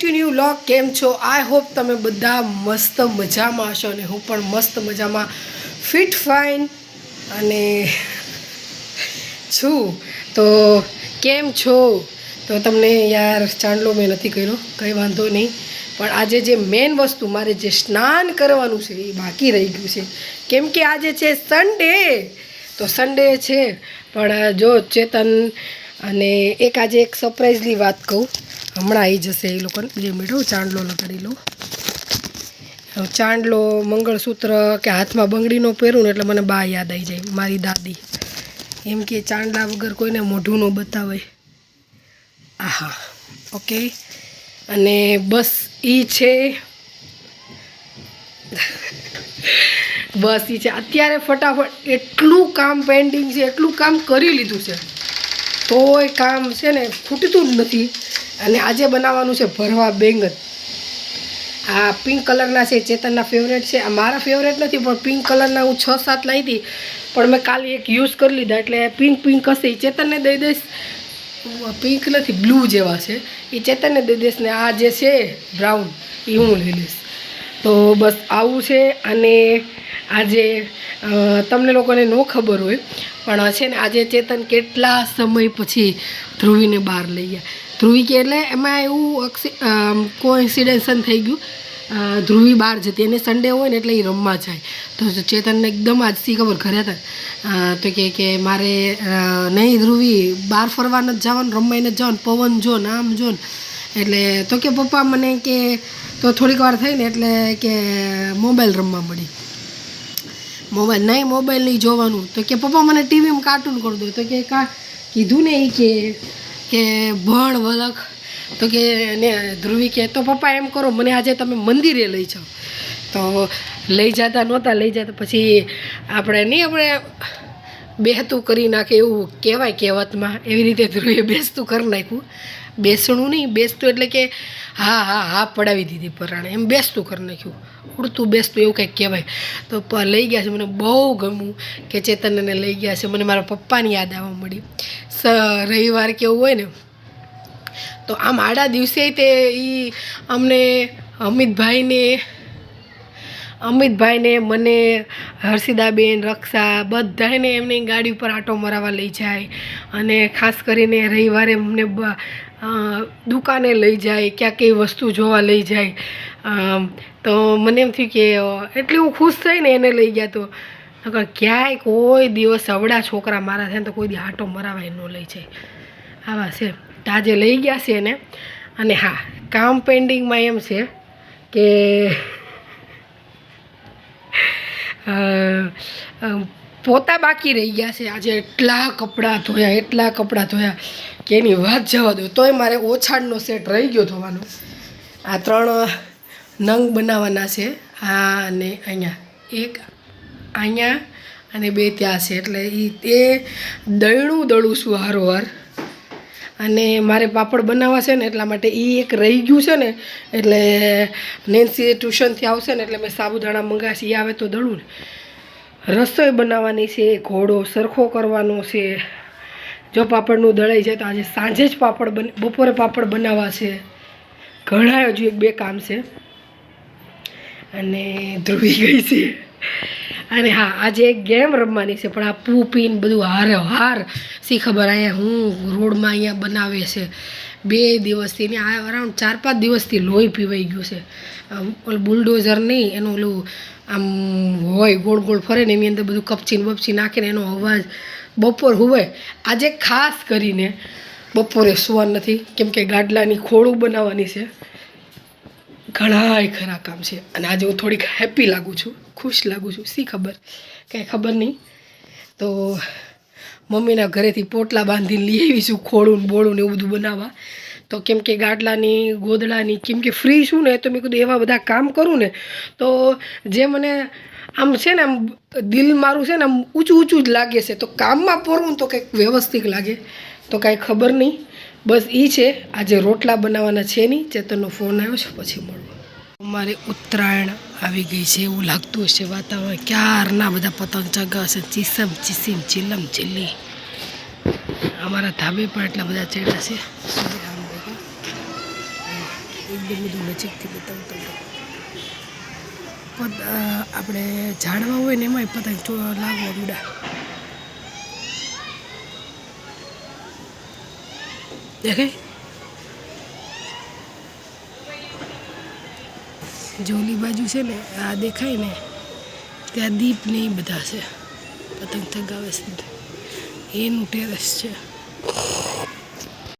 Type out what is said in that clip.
To new લોક કેમ છો? I hope તમે બધા મસ્ત મજામાં હશો અને હું પણ મસ્ત મજામાં ફિટ ફાઇન અને છું. તો કેમ છો? તો તમને યાર ચાંદલો મેં નથી કર્યો, કંઈ વાંધો નહીં. પણ આજે જે મેઇન વસ્તુ મારે જે સ્નાન કરવાનું છે એ બાકી રહી ગયું છે. કેમ કે આજે છે સન્ડે તો સન્ડે છે. પણ જો ચેતન અને એક આજે એક સરપ્રાઇઝલી વાત કહું. હમણાં આવી જશે એ લોકોને. જે મેળવું ચાંદલો લગાડી લઉં ચાંદલો, મંગળસૂત્ર કે હાથમાં બંગડીનો પહેરું ને એટલે મને બા યાદ આવી જાય, મારી દાદી. એમ કે ચાંદલા વગર કોઈને મોઢું ન બતાવે. આહા. ઓકે અને બસ એ છે. બસ એ છે. અત્યારે ફટાફટ એટલું કામ પેન્ડિંગ છે, એટલું કામ કરી લીધું છે. તોય કામ છે ને ખૂટતું જ નથી. અને આજે બનાવવાનું છે ભરવા બેંગન. આ પિંક કલરના છે, ચેતનના ફેવરેટ છે. આ મારા ફેવરેટ નથી, પણ પિંક કલરના હું છ સાત લાવી હતી. પણ મેં કાલે એક યુઝ કરી લીધા, એટલે પિંક પિંક હશે. એ ચેતનને દઈ દઈશ. પિંક નથી, બ્લુ જેવા છે. એ ચેતનને દઈ દઈશ ને આ જે છે, બ્રાઉન એ હું લઈ લઈશ. તો બસ આવું છે, અને આજે તમને લોકોને ન ખબર હોય, પણ છે ને, આજે ચેતન કેટલા સમય પછી ધ્રુવીને બહાર લઈ ગયા. ધ્રુવી એટલે એમાં એવું કોઇન્સિડન્સન થઈ ગયું. ધ્રુવી બહાર જતી એને સન્ડે હોય ને એટલે એ રમવા જાય. તો ચેતનને એકદમ આજથી ખબર ઘરે હતા. તો કે કે મારે નહીં ધ્રુવી, બહાર ફરવા નથી જવાનું રમવાઈ નથી જવાનું, પવન જો ને આમ જો ને. એટલે તો કે પપ્પા મને કે, તો થોડીક વાર થઈ ને એટલે કે મોબાઈલ રમવા મળી. મોબાઈલ નહીં મોબાઈલ નહીં જોવાનું. તો કે પપ્પા મને ટીવીમાં કાર્ટૂન કરી દો તો કે કા, કીધું ને એ કે કે ભણ વલખ, તો કે ને ધ્રુવી કે તો પપ્પા એમ કરો, મને આજે તમે મંદિરે લઈ જાઓ. તો લઈ જતા નહોતા, લઈ જતા પછી આપણે નહીં, આપણે બેહતું કરી નાખે એવું કહેવાય કહેવતમાં. એવી રીતે ધ્રુવે બેસતું કરી નાખ્યું. બેસણું નહીં, બેસતું એટલે કે હા હા હા પડાવી દીધી પરાણે. એમ બેસતું કરી નાખ્યું. ઉડતું, બેસતું એવું કંઈક કહેવાય. તો લઈ ગયા છે, મને બહુ ગમ્યું કે ચેતનને લઈ ગયા છે. મને મારા પપ્પાની યાદ આવવા મળી રવિવાર કેવું હોય ને, તો આમ આડા દિવસે તે એ અમને અમિતભાઈને અમિતભાઈને મને, હર્ષિદાબેન, રક્ષા બધાને એમની ગાડી ઉપર આટો મરાવવા લઈ જાય અને ખાસ કરીને રવિવારે અમને દુકાને લઈ જાય, ક્યાંક કઈ વસ્તુ જોવા લઈ જાય. તો મને એમ થયું કે એટલી હું ખુશ થઈને એને લઈ ગયા તો. ક્યાંય કોઈ દિવસ અવડા છોકરા મારા થાય તો કોઈ દી આટો મરાવાય ન લઈ જાય. આવા છે. તાજે લઈ ગયા છે એને. અને હા, કામ પેન્ડિંગમાં એમ છે કે પોતા બાકી રહી ગયા છે. આજે એટલા કપડાં ધોયા, એટલા કપડાં ધોયા કે એની વાત જવા દો, તોય મારે ઓછાડનો સેટ રહી ગયો ધોવાનો. આ ત્રણ નંગ બનાવવાના છે. આ અને અહીંયા. એક અહીંયા અને બે ત્યાં છે. એટલે એ એ દળણું દળું છું હારોવાર અને મારે પાપડ બનાવવા છે ને એટલા માટે એ એક રહી ગયું છે ને, એટલે નેન્સી ટ્યુશનથી આવશે ને એટલે મેં સાબુદાણા મંગાવી એ આવે તો દળું રસોઈ બનાવવાની છે, ઘોડો સરખો કરવાનો છે. જો પાપડનું દળાઈ જાય તો આજે સાંજે જ પાપડ બન, બપોરે પાપડ બનાવવા છે. ઘણા હજુ એક બે કામ છે. અને ધ્રુવી ગઈ છે. અને હા, આજે એક ગેમ રમવાની છે, પણ આ પૂ પીન બધું હાર હાર. શી ખબર અહીંયા હું રોડમાં અહીંયા બનાવે છે. બે દિવસથી ને આ અરાઉન્ડ ચાર પાંચ દિવસથી લોહી પીવાઈ ગયું છે. ઓલું બુલડોઝર નહીં, એનું ઓલું આમ હોય, ગોળ ગોળ ફરે ને એની અંદર બધું કપચી ને બપચી નાખીને એનો અવાજ બપોર હોય આજે ખાસ કરીને બપોરે સુવા નથી, કેમ કે ગાડલાની ખોળું બનાવવાની છે. ઘણાય ખરા કામ છે. અને આજે હું થોડીક હેપી લાગું છું, ખુશ લાગું છું. શી ખબર? કાંઈ ખબર નહીં. તો મમ્મીના ઘરેથી પોટલા બાંધીને લઈ આવીશું ખોળું બોળું ને એવું બધું બનાવવા. તો કેમ કે ગાડલાની ગોદડાની, કેમ કે ફ્રી છું ને, તો મેં કીધું એવા બધા કામ કરું ને, તો જે મને આમ છે ને, આમ દિલ મારું છે ને, આમ ઊંચું ઊંચું જ લાગે છે. તો કામમાં પૂરું તો કંઈક વ્યવસ્થિત લાગે. તો કાંઈ ખબર નહીં. બસ એ છે. આજે રોટલા બનાવવાના છે નહીં. ચેતનનો ફોન આવ્યો છે, પછી મળવું અમારે ઉત્તરાયણ આવી ગઈ છે એવું લાગતું હશે વાતાવરણ. ક્યારના બધા પતંગ ચગાવશે ચીસમ, ચીસીમ, ચીલમ, ચીલી. અમારા ધાબે પણ એટલા બધા ચડ્યા છે. એકદમ બધું નજીકથી પતંગ તમને પત આપણે ઝાડવા હોય ને એમાંય પતંગ લાગવા મૂડા દેખાય? જોલી બાજુ છે ને, આ દેખાય ને, ત્યાં દીપ ને એ બધા છે. પતંગ ચગાવે છે. એનું ટેરેસ છે.